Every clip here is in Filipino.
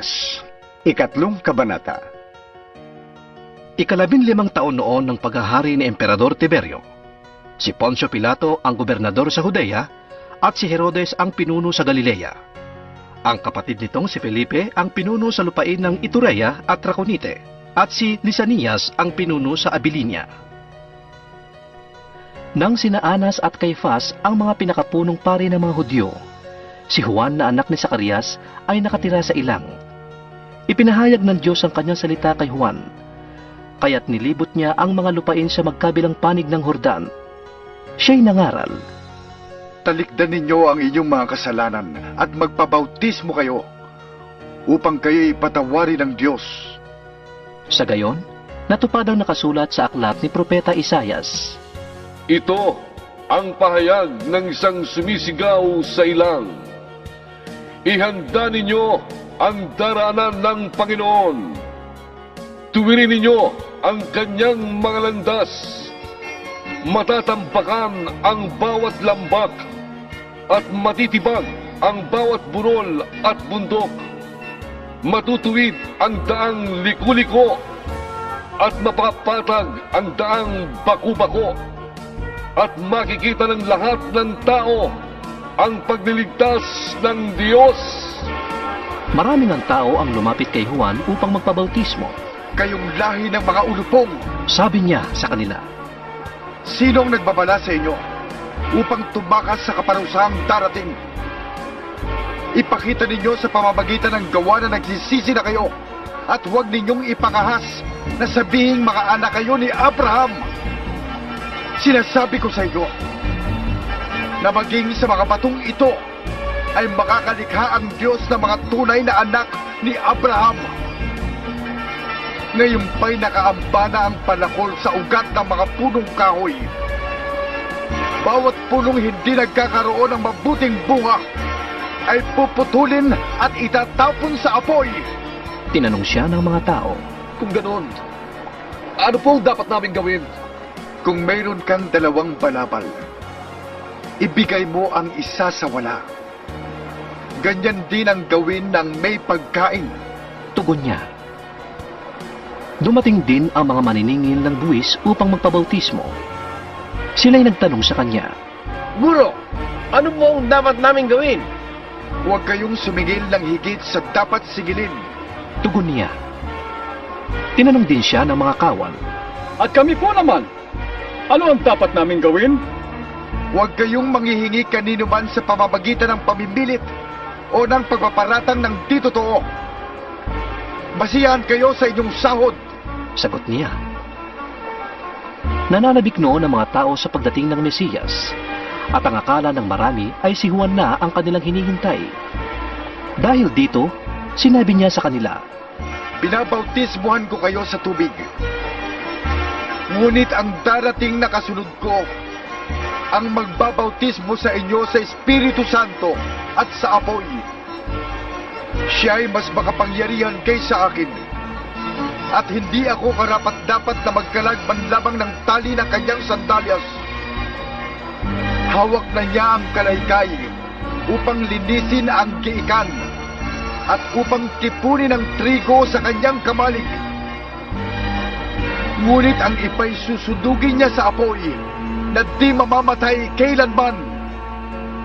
Lukas, ikatlong kabanata. Ikalabing limang taon noon ng paghahari ni Emperador Tiberio. Si Poncio Pilato ang gobernador sa Judea at si Herodes ang pinuno sa Galilea. Ang kapatid nitong si Felipe ang pinuno sa lupain ng Iturea at Traconite at si Lisanias ang pinuno sa Abilinia. Nang sina Anas at Caifas ang mga pinakapunong pari ng mga Hudyo, si Juan na anak ni Zacarias ay nakatira sa ilang. Ipinahayag ng Diyos ang kanyang salita kay Juan, kaya't nilibot niya ang mga lupain sa magkabilang panig ng Hordan. Siya'y nangaral, Talikdan ninyo ang inyong mga kasalanan at magpabautismo kayo upang kayo'y patawarin ng Diyos. Sa gayon, natupad ang nakasulat sa aklat ni Propeta Isayas. Ito ang pahayag ng isang sumisigaw sa ilang. Ihanda ninyo ang daraanan ng Panginoon. Tuwirin ninyo ang kanyang mga landas. Matatampakan ang bawat lambak at matitibag ang bawat burol at bundok. Matutuwid ang daang liku-liko at mapapatag ang daang baku-bako at makikita ng lahat ng tao ang pagliligtas ng Diyos. Maraming ang tao ang lumapit kay Juan upang magpabautismo. Kayong lahi ng mga ulupong, Sabi niya sa kanila, sinong nagbabala sa inyo upang tumakas sa kaparusahang darating? Ipakita ninyo sa pamamagitan ng gawa na nagsisisi na kayo at huwag ninyong ipangahas na sabihing mga anak kayo ni Abraham. Sinasabi ko sa inyo na maging sa mga batong ito ay makakalikha ang Diyos ng mga tunay na anak ni Abraham. Ngayon pa'y nakaamba na ang palakol sa ugat ng mga punong kahoy. Bawat punong hindi nagkakaroon ng mabuting bunga ay puputulin at itatapon sa apoy. tinanong siya ng mga tao. Kung ganon, ano po dapat namin gawin? Kung mayroon kang dalawang balabal, ibigay mo ang isa sa wala. Ganyan din ang gawin ng may pagkain. Tugon niya. Dumating din ang mga maniningil ng buwis upang magpabautismo. Sila'y nagtanong sa kanya, Guro, ano po ang dapat namin gawin? Huwag kayong sumingil ng higit sa dapat sigilin. tugon niya. Tinanong din siya ng mga kawan, At kami po naman, ano ang dapat namin gawin? Huwag kayong manghihingi kanino man sa pamamagitan ng pamimilit o ng pagpaparatang ng di totoo. Basihan kayo sa inyong sahod. sagot niya. Nananabik noon ang mga tao sa pagdating ng Mesiyas at ang akala ng marami ay si Juan na ang kanilang hinihintay. Dahil dito, sinabi niya sa kanila, Binabautismuhan ko kayo sa tubig. Ngunit ang darating na kasunod ko, ang magbabautismo sa inyo sa Espiritu Santo at sa apoy. Siya ay mas makapangyarihan kaysa akin. At hindi ako karapat-dapat na magkalag manlamang ng tali ng kanyang sandalyas. Hawak na niya ang kalaykay upang linisin ang giikan at upang tipunin ang trigo sa kanyang kamalig. Ngunit ang ipay susudugin niya sa apoy na di mamamatay kailanman.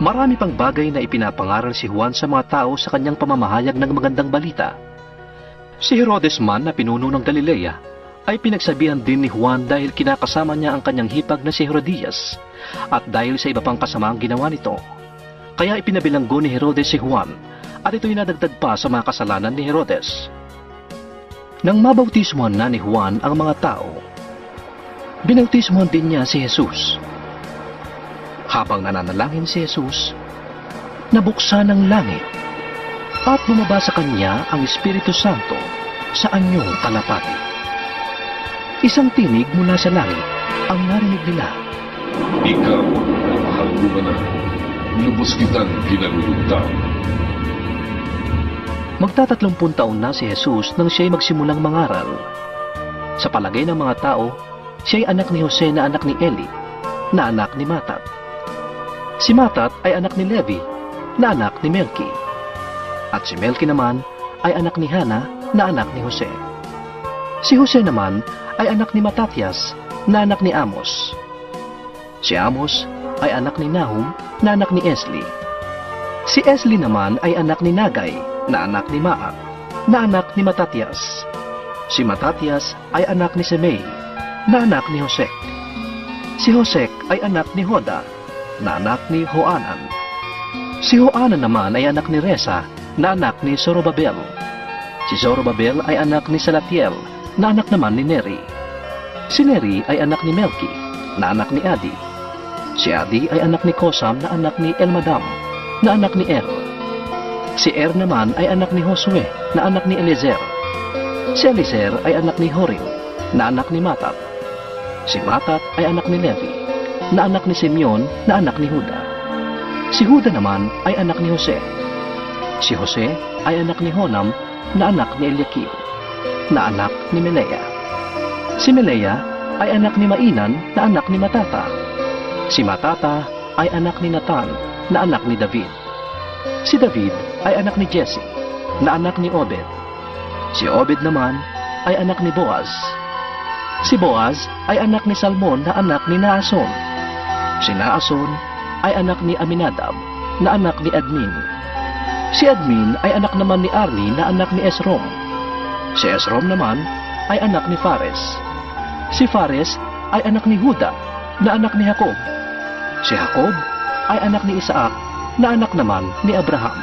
Marami pang bagay na ipinapangaral si Juan sa mga tao sa kanyang pamamahayag ng magandang balita. Si Herodes man na pinuno ng Galilea ay pinagsabihan din ni Juan dahil kinakasama niya ang kanyang hipag na si Herodias at dahil sa iba pang kasamaang ginawa nito. Kaya ipinabilanggo ni Herodes si Juan at ito'y nadagdag pa sa mga kasalanan ni Herodes. Nang mabautismuhan na ni Juan ang mga tao, binautismuhan din niya si Jesus. Habang nananalangin si Jesus, nabuksan ang langit at bumaba sa kanya ang Espiritu Santo sa anyong kalapati. Isang tinig mula sa langit ang narinig nila. Ikaw, mahal ko na, lubos kitang kinalulugtan. Magtatatlongpun taon na si Jesus nang siya'y magsimulang mangaral. Sa palagay ng mga tao, siya'y anak ni Jose na anak ni Eli, na anak ni Matat. Si Matat ay anak ni Levi, na anak ni Melki. At si Melki naman ay anak ni Hana na anak ni Jose. Si Jose naman ay anak ni Matatias na anak ni Amos. Si Amos ay anak ni Nahum na anak ni Esli. Si Esli naman ay anak ni Nagay na anak ni Maat na anak ni Matatias. Si Matatias ay anak ni Semei na anak ni Hosek. Si Hosek ay anak ni Hoda na anak ni Hoanan. Si Hoanan naman ay anak ni Resa na anak ni Zorobabel. Si Zorobabel ay anak ni Salatiel na anak naman ni Neri. Si Neri ay anak ni Melki na anak ni Adi. Si Adi ay anak ni Kosam na anak ni Elmadam na anak ni Er. Si Er naman ay anak ni Josue na anak ni Eliezer. Si Eliezer ay anak ni Horim na anak ni Matat. Si Matat ay anak ni Levi na anak ni Simeon na anak ni Huda. Si Huda naman ay anak ni Jose. Si Jose ay anak ni Honam na anak ni Eliakim na anak ni Melea. Si Melea ay anak ni Mainan na anak ni Matata. Si Matata ay anak ni Natan na anak ni David. Si David ay anak ni Jesse na anak ni Obed. Si Obed naman ay anak ni Boaz. Si Boaz ay anak ni Salmon na anak ni Naason. Si Naason ay anak ni Aminadab na anak ni Admin. Si Admin ay anak naman ni Arni na anak ni Esrom. Si Esrom naman ay anak ni Fares. Si Fares ay anak ni Huda na anak ni Jacob. Si Jacob ay anak ni Isaac na anak naman ni Abraham.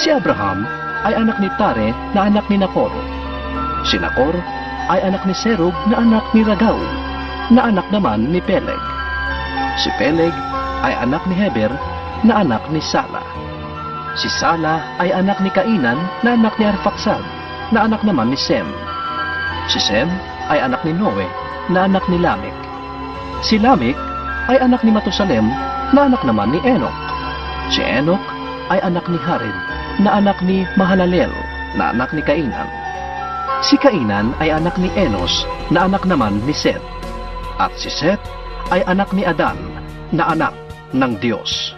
Si Abraham ay anak ni Tare na anak ni Nakor. Si Nakor ay anak ni Serug na anak ni Ragau na anak naman ni Peleg. Si Peleg ay anak ni Heber na anak ni Sala. Si Sala ay anak ni Kainan na anak ni Arfaksad na anak naman ni Sem. Si Sem ay anak ni Noe na anak ni Lamek. Si Lamek ay anak ni Matusalem na anak naman ni Enoch. Si Enoch ay anak ni Hared na anak ni Mahalalel na anak ni Kainan. Si Kainan ay anak ni Enos na anak naman ni Seth. At si Seth ay anak ni Adan na anak ng Diyos.